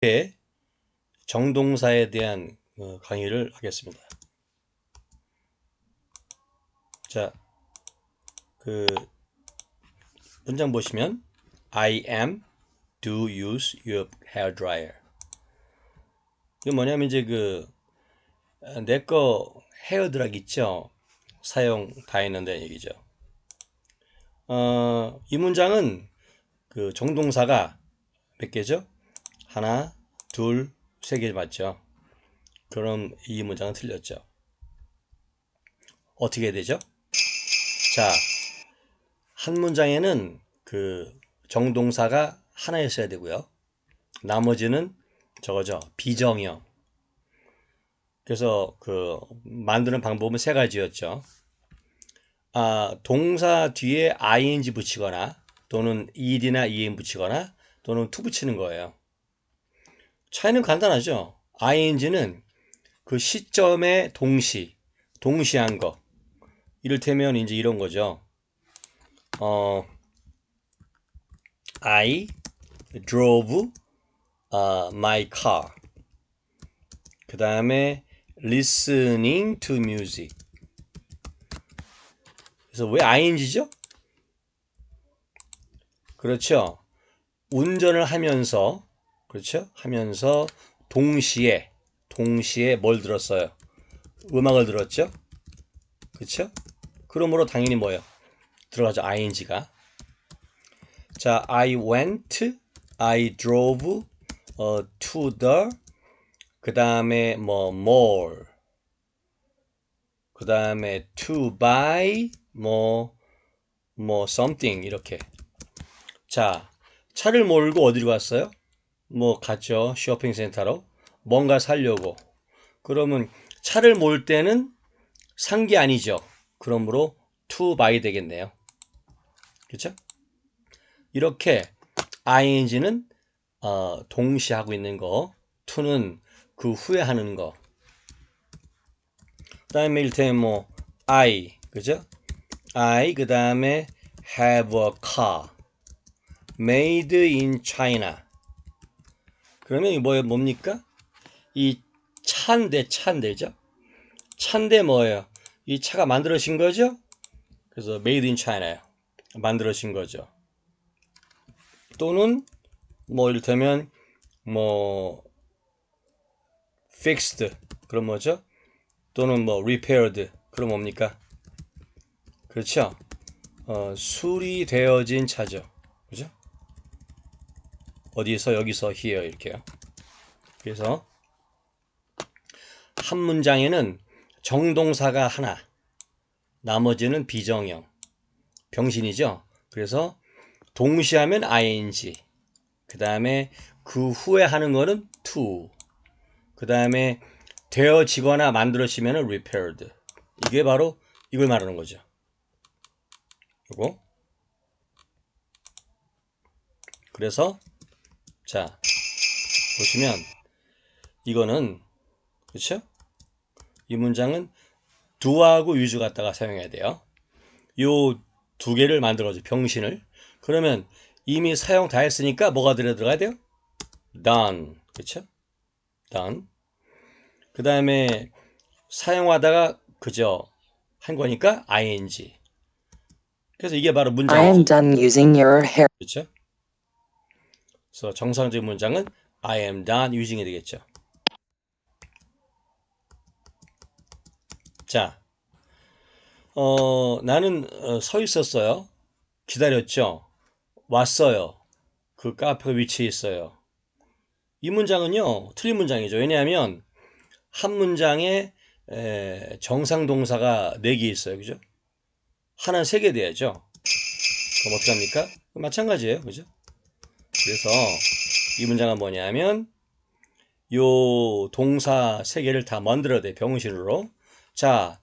의 정동사에 대한 어, 강의를 하겠습니다. 자, 그 문장 보시면 I am do use your hair dryer. 이게 뭐냐면 이제 그 내 거 헤어 드라이 있죠. 사용 다 했는데 얘기죠. 어, 이 문장은 그 정동사가 몇 개죠? 하나, 둘, 세 개 맞죠? 그럼 이 문장은 틀렸죠. 어떻게 되죠? 자, 한 문장에는 그 정동사가 하나 있어야 되고요. 나머지는 저거죠. 비정형. 그래서 그 만드는 방법은 세 가지였죠. 아, 동사 뒤에 ing 붙이거나 또는 ed나 en 붙이거나 또는 to 붙이는 거예요. 차이는 간단하죠. ing는 그 시점의 동시, 동시한 거. 이를테면 이제 이런 거죠. 어, I drove uh, my car. 그 다음에 listening to music. 그래서 왜 ing죠? 그렇죠. 운전을 하면서 그렇죠? 하면서 동시에 동시에 뭘 들었어요? 음악을 들었죠? 그렇죠? 그러므로 당연히 뭐예요? 들어가죠. ing가. 자, I went, I drove uh, to the 그 다음에 뭐 more 그 다음에 to buy 뭐뭐 something 이렇게 자 차를 몰고 어디로 갔어요? 뭐 갔죠 쇼핑센터로 뭔가 사려고 그러면 차를 몰 때는 산 게 아니죠 그러므로 to buy 되겠네요 그렇죠? 이렇게 ing는 어, 동시에 하고 있는 거 to는 그 후에 하는 거. 그 다음에 일테면 뭐 I 그죠? I 그 다음에 have a car made in China. 그러면 이 뭐예요? 뭡니까? 이 차인데 차인데죠? 차인데 뭐예요? 이 차가 만들어진 거죠? 그래서 made in China예요. 만들어진 거죠. 또는 뭐 이를테면 뭐 fixed 그럼 뭐죠? 또는 뭐 repaired 그럼 뭡니까? 그렇죠? 어, 수리되어진 차죠. 어디서 여기서 here 이렇게요. 그래서 한 문장에는 정동사가 하나, 나머지는 비정형, 병신이죠. 그래서 동시하면 ing, 그 다음에 그 후에 하는 거는 to, 그 다음에 되어지거나 만들어지면 repaired. 이게 바로 이걸 말하는 거죠. 이거. 그래서 자 보시면 이거는 그렇죠? 이 문장은 do하고 use 갖다가 사용해야 돼요. 요 두 개를 만들어줘 병신을. 그러면 이미 사용 다 했으니까 뭐가 들어 들어가야 돼요? done. 그렇죠? done. 그 다음에 사용하다가 그저 한 거니까 ing. 그래서 이게 바로 I 문장. am done using your hair. 그렇죠? 그래서 정상적인 문장은 I am done using이 되겠죠. 자, 어, 나는 어, 서 있었어요. 기다렸죠. 왔어요. 그 카페 위치에 있어요. 이 문장은요, 틀린 문장이죠. 왜냐하면 한 문장에 에, 정상 동사가 4개 있어요. 그죠? 하나는 3개 돼야죠. 그럼 어떻게 합니까? 마찬가지예요. 그죠? 그래서 이 문장은 뭐냐면 요 동사 3개를 다 만들어야 돼. 병신으로. 자,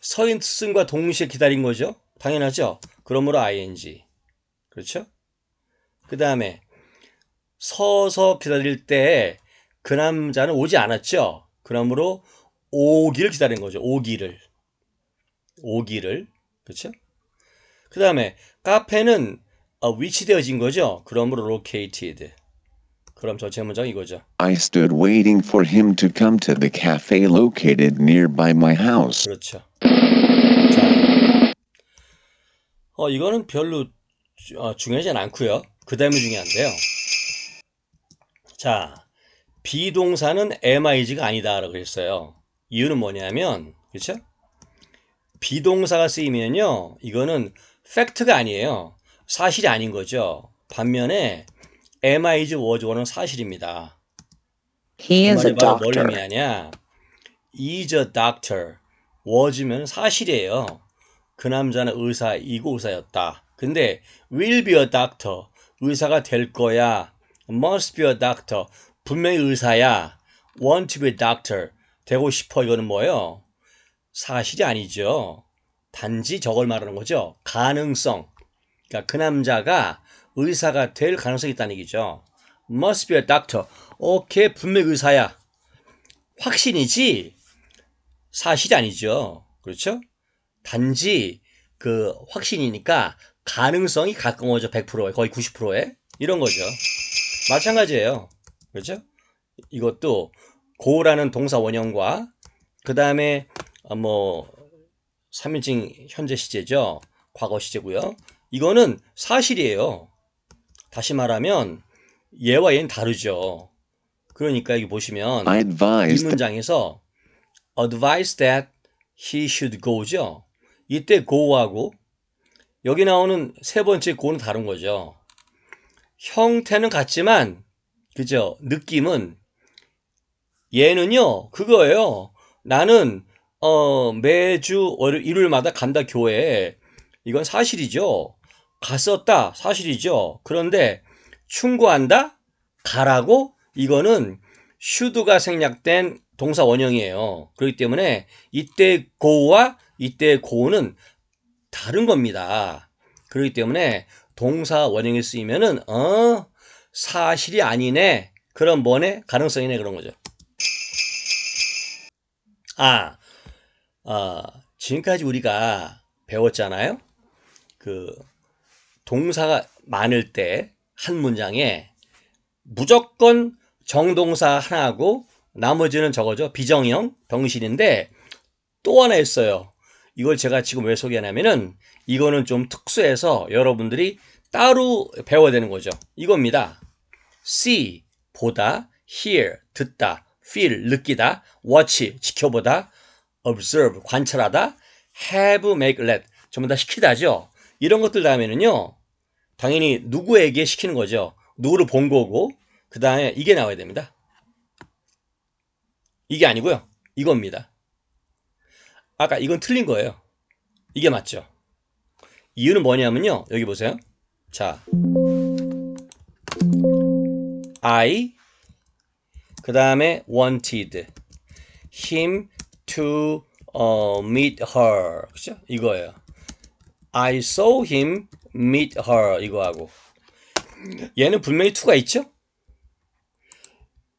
서인승과 동시에 기다린 거죠? 당연하죠? 그러므로 ing. 그렇죠? 그 다음에 서서 기다릴 때 그 남자는 오지 않았죠? 그러므로 오기를 기다린 거죠. 오기를. 오기를. 그렇죠? 그 다음에 카페는 어, 위치되어진 거죠. 그러므로 located. 그럼 전체 문장 이거죠. I stood waiting for him to come to the cafe located nearby my house. 그렇죠. 자, 어, 이거는 별로 주- 어, 중요하진 않고요. 그 다음에 중요한데요. 자, 비동사는 MIG가 아니다라고 그랬어요. 이유는 뭐냐면, 그렇죠? 비동사가 쓰이면요, 이거는 팩트가 아니에요. 사실이 아닌 거죠. 반면에 MIG 워즈원은 사실입니다. He 그 is a 바로 뭘 doctor. 의미하냐? is a doctor. was면 사실이에요. 그 남자는 의사이고 의사였다. 근데 will be a doctor. 의사가 될 거야. must be a doctor. 분명히 의사야. want to be a doctor. 되고 싶어. 이거는 뭐예요? 사실이 아니죠. 단지 저걸 말하는 거죠. 가능성. 그러니까 그 남자가 의사가 될 가능성이 있다는 얘기죠. must be a doctor. 오케이, 분명 의사야. 확신이지 사실이 아니죠. 그렇죠? 단지 그 확신이니까 가능성이 가까워져 100%에 거의 90%에 이런 거죠. 마찬가지예요. 그렇죠? 이것도 고라는 동사 원형과 그 다음에 뭐 3인칭 현재 시제죠. 과거 시제고요. 이거는 사실이에요. 다시 말하면 얘와 얘는 다르죠. 그러니까 여기 보시면 이 문장에서 advise that he should go죠. 이때 go하고 여기 나오는 세 번째 go는 다른 거죠. 형태는 같지만 그죠? 느낌은 얘는요 그거예요. 나는 어 매주 월- 일요일마다 간다 교회에 이건 사실이죠. 갔었다 사실이죠. 그런데 충고한다 가라고 이거는 should가 생략된 동사 원형이에요. 그렇기 때문에 이때 go와 이때 go는 다른 겁니다. 그렇기 때문에 동사 원형이 쓰이면은 어 사실이 아니네. 그럼 뭐네? 가능성이네 그런 거죠. 아, 아 지금까지 우리가 배웠잖아요. 그 동사가 많을 때 한 문장에 무조건 정동사 하나하고 나머지는 저거죠. 비정형, 병신인데 또 하나 있어요. 이걸 제가 지금 왜 소개하냐면은 이거는 좀 특수해서 여러분들이 따로 배워야 되는 거죠. 이겁니다. see, 보다, hear, 듣다, feel, 느끼다, watch, 지켜보다, observe, 관찰하다, have, make, let, 전부 다 시키다죠. 이런 것들 다음에는요. 당연히 누구에게 시키는 거죠. 누구를 본 거고, 그 다음에 이게 나와야 됩니다. 이게 아니고요. 이겁니다. 아까 이건 틀린 거예요. 이게 맞죠. 이유는 뭐냐면요. 여기 보세요. 자, I 그 다음에 wanted him to 어, meet her 그죠? 이거예요. I saw him meet her 이거하고 얘는 분명히 to가 있죠?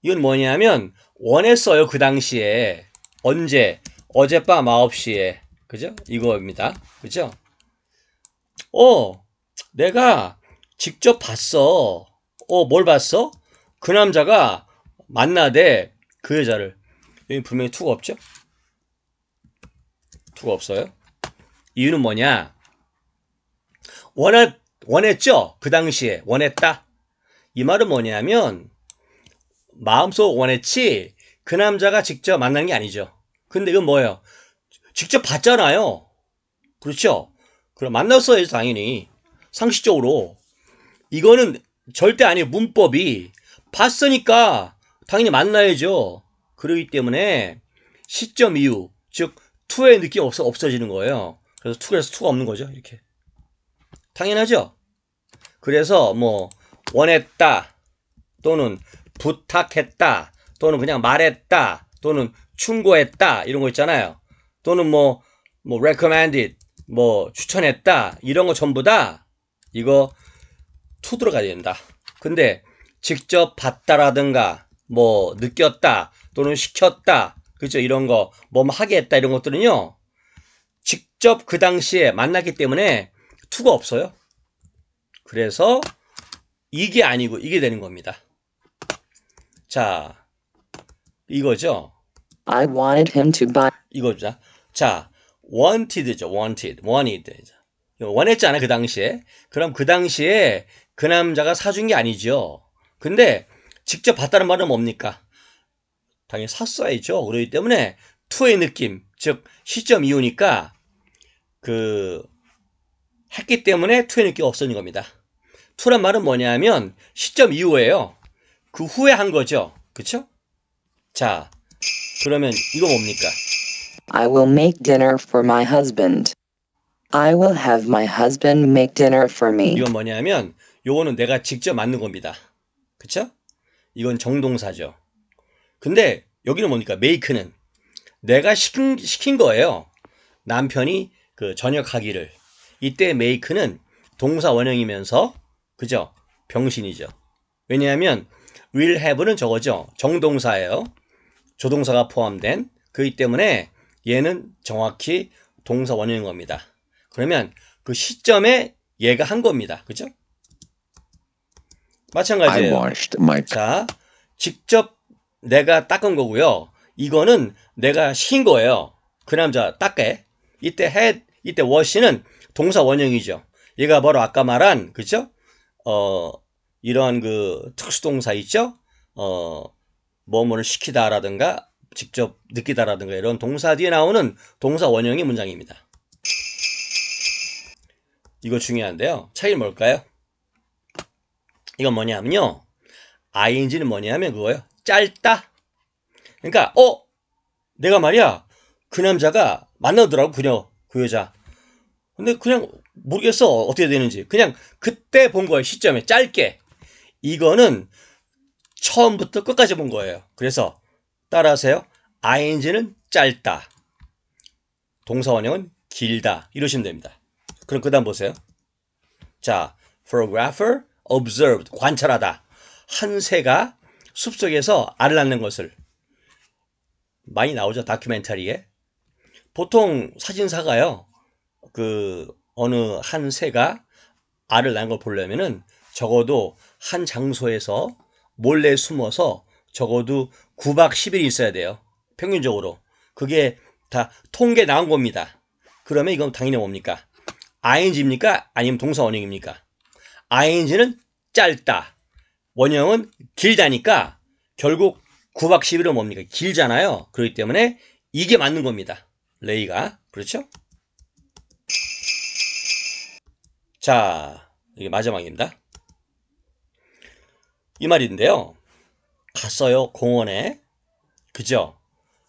이건 뭐냐면 원했어요 그 당시에 언제 어젯밤 9시에 그죠? 이거입니다. 그죠? 어 내가 직접 봤어. 어 뭘 봤어? 그 남자가 만나대 그 여자를 여기 분명히 투가 없죠? 투가 없어요. 이유는 뭐냐? 원했 원했죠? 그 당시에 원했다. 이 말은 뭐냐면 마음속 원했지 그 남자가 직접 만난 게 아니죠. 근데 이건 뭐예요? 직접 봤잖아요. 그렇죠? 그럼 만났어야지 당연히 상식적으로 이거는 절대 아니에요. 문법이 봤으니까 당연히 만나야죠. 그러기 때문에 시점 이후 즉 투의 느낌 없어 없어지는 거예요. 그래서 투에서 투가 없는 거죠. 이렇게 당연하죠. 그래서 뭐 원했다 또는 부탁했다 또는 그냥 말했다 또는 충고했다 이런 거 있잖아요. 또는 뭐뭐 recommended 뭐 추천했다 이런 거 전부 다 이거 투 들어가야 된다. 근데 직접 봤다라든가 뭐 느꼈다 또는 시켰다 그죠 이런 거뭐 하게 했다 이런 것들은요 직접 그 당시에 만났기 때문에 투가 없어요. 그래서 이게 아니고 이게 되는 겁니다. 자, 이거죠. I wanted him to buy 이거죠. 자, wanted죠. wanted. wanted. 원했잖아, 그 당시에. 그럼 그 당시에 그 남자가 사준 게 아니죠. 근데 직접 봤다는 말은 뭡니까? 당연히 샀어야죠. 그렇기 때문에 to의 느낌, 즉 시점 이후니까 그 했기 때문에 to의 느낌이 없어진 겁니다. to란 말은 뭐냐면 시점 이후에요. 그 후에 한 거죠. 그쵸? 자, 그러면 이거 뭡니까? I will make dinner for my husband. I will have my husband make dinner for me. 이건 뭐냐면 요거는 내가 직접 만든 겁니다. 그쵸? 이건 정동사죠. 근데 여기는 뭡니까? make는 내가 시킨, 시킨 거예요. 남편이 그 저녁하기를. 이때 make는 동사 원형이면서 그죠? 병신이죠. 왜냐하면 will have는 저거죠. 정동사예요. 조동사가 포함된 그렇기 때문에 얘는 정확히 동사 원형인 겁니다. 그러면 그 시점에 얘가 한 겁니다. 그죠? 마찬가지예요. 자, 직접 내가 닦은 거고요. 이거는 내가 시킨 거예요. 그 남자 닦게. 이때 had, 이때 wash는 동사 원형이죠. 얘가 바로 아까 말한, 그죠? 어, 이러한 그 특수동사 있죠? 어, 뭐뭐를 시키다라든가, 직접 느끼다라든가 이런 동사 뒤에 나오는 동사 원형의 문장입니다. 이거 중요한데요. 차이는 뭘까요? 이건 뭐냐면요. ing는 뭐냐면 그거예요. 짧다. 그러니까 어 내가 말이야 그 남자가 만나더라고 그녀 그 여자. 근데 그냥 모르겠어 어떻게 되는지 그냥 그때 본 거예요 시점에 짧게. 이거는 처음부터 끝까지 본 거예요. 그래서 따라하세요. ing는 짧다. 동사 원형은 길다. 이러시면 됩니다. 그럼 그 다음 보세요. 자, photographer observed 관찰하다. 한 새가 숲속에서 알을 낳는 것을 많이 나오죠 다큐멘터리에 보통 사진사가요 그 어느 한 새가 알을 낳는 걸 보려면은 적어도 한 장소에서 몰래 숨어서 적어도 9박 10일 있어야 돼요 평균적으로 그게 다 통계 나온 겁니다 그러면 이건 당연히 뭡니까 ing입니까 아니면 동사 원형입니까 ing는 짧다 원형은 길다니까 결국 9박 10일은 뭡니까? 길잖아요. 그렇기 때문에 이게 맞는 겁니다. 레이가. 그렇죠? 자, 이게 마지막입니다. 이 말인데요. 갔어요. 공원에. 그죠?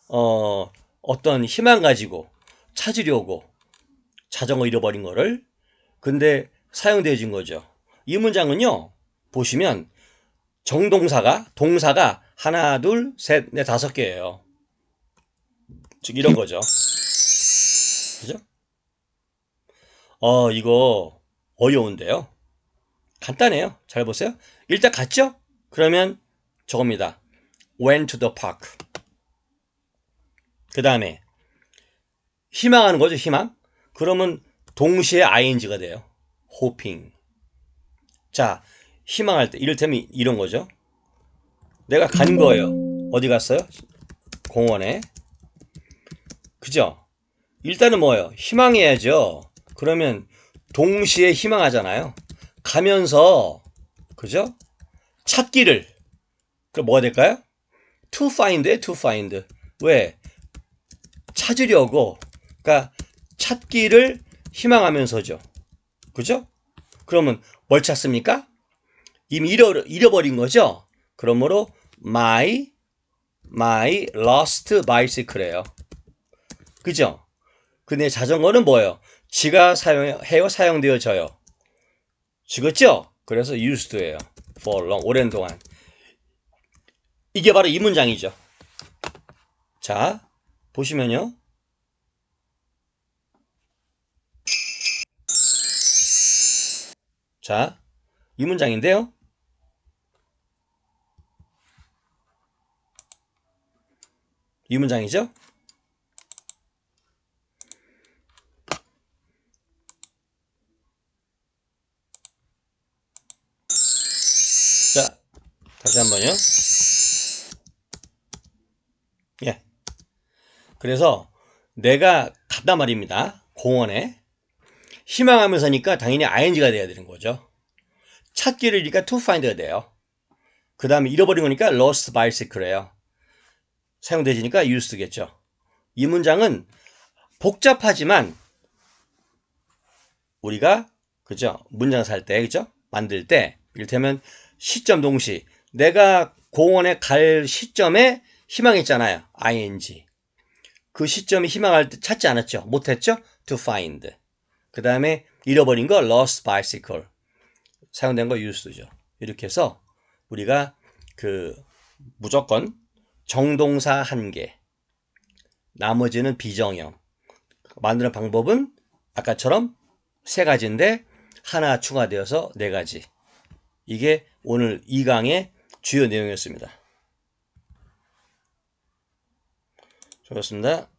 어, 어떤 희망 가지고 찾으려고 자전거 잃어버린 거를 근데 사용되어진 거죠. 이 문장은요. 보시면 정동사가 동사가 하나 둘 셋 넷 다섯 개예요. 즉 이런 거죠. 그죠? 어 이거 어려운데요. 간단해요. 잘 보세요. 일단 갔죠? 그러면 저겁니다. went to the park. 그 다음에 희망하는 거죠. 희망. 그러면 동시에 ing가 돼요. hoping. 자, 희망할 때 이를테면 이런 거죠. 내가 간 거예요. 어디 갔어요? 공원에. 그죠? 일단은 뭐예요? 희망해야죠. 그러면 동시에 희망하잖아요. 가면서 그죠? 찾기를 그 뭐가 될까요? to find에 to find. 왜? 찾으려고. 그러니까 찾기를 희망하면서죠. 그죠? 그러면 뭘 찾습니까? 이미 잃어, 잃어버린 거죠? 그러므로 my, my lost bicycle예요. 그죠? 근데 자전거는 뭐예요? 지가 사용해요, 사용되어져요. 죽었죠? 그래서 used예요. for long, 오랜 동안. 이게 바로 이 문장이죠. 자, 보시면요. 자, 이 문장인데요. 이 문장이죠? 다시 한 번요. 예. 그래서 내가 갔단 말입니다. 공원에. 희망하면서니까 당연히 ing가 돼야 되는 거죠. 찾기를 니까 to find가 돼요. 그 다음에 잃어버린 거니까 lost bicycle예요. 사용되지니까 used겠죠. 이 문장은 복잡하지만 우리가 그죠 문장 살 때 그죠 만들 때 이를테면 시점 동시 내가 공원에 갈 시점에 희망했잖아요. ing. 그 시점이 희망할 때 찾지 않았죠. 못했죠? to find. 그 다음에 잃어버린 거 lost bicycle. 사용된 거 used죠. 이렇게 해서 우리가 그 무조건 정동사 한 개 나머지는 비정형. 만드는 방법은 아까처럼 세 가지인데 하나 추가되어서 네 가지. 이게 오늘 2강의 주요 내용이었습니다. 좋습니다.